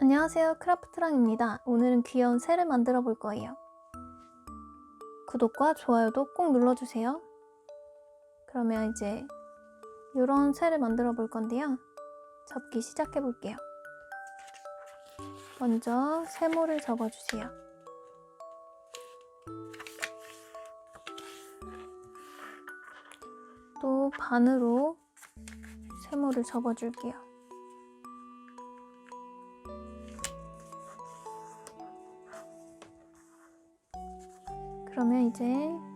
안녕하세요. 크라프트랑입니다. 오늘은 귀여운 새를 만들어 볼 거예요. 구독과 좋아요도 꼭 눌러주세요. 그러면 이제 이런 새를 만들어 볼 건데요. 접기 시작해 볼게요. 먼저 세모를 접어주세요. 또 반으로 세모를 접어줄게요 그러면 이제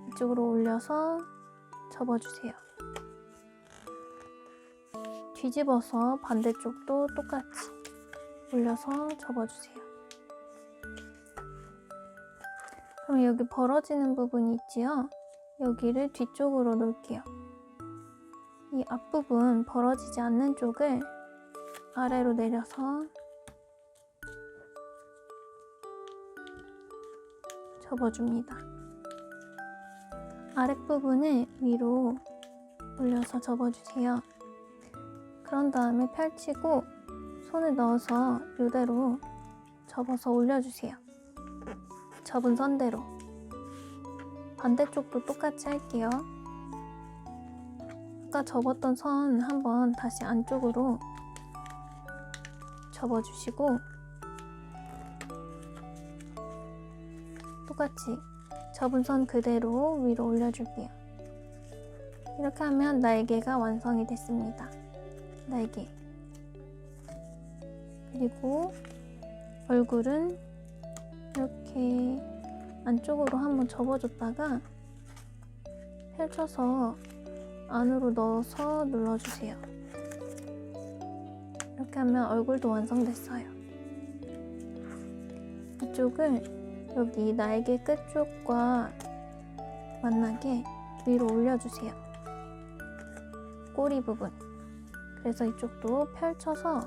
이쪽으로 올려서 접어주세요. 뒤집어서 반대쪽도 똑같이 올려서 접어주세요. 그럼 여기 벌어지는 부분이 있지요? 여기를 뒤쪽으로 놓을게요. 이 앞부분 벌어지지 않는 쪽을 아래로 내려서 접어줍니다. 아랫부분을 위로 올려서 접어주세요. 그런 다음에 펼치고 손을 넣어서 이대로 접어서 올려주세요. 접은 선대로. 반대쪽도 똑같이 할게요. 아까 접었던 선 한번 다시 안쪽으로 접어주시고 똑같이 접은 선 그대로 위로 올려줄게요. 이렇게 하면 날개가 완성이 됐습니다. 날개. 그리고 얼굴은 이렇게 안쪽으로 한번 접어줬다가 펼쳐서 안으로 넣어서 눌러주세요. 이렇게 하면 얼굴도 완성됐어요. 이쪽을 여기 날개 끝쪽과 만나게 위로 올려주세요. 꼬리 부분. 그래서 이쪽도 펼쳐서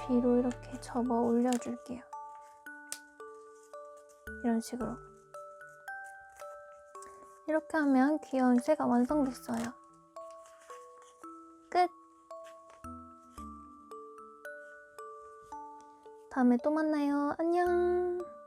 뒤로 이렇게 접어 올려줄게요. 이런 식으로. 이렇게 하면 귀여운 새가 완성됐어요. 끝! 다음에 또 만나요. 안녕!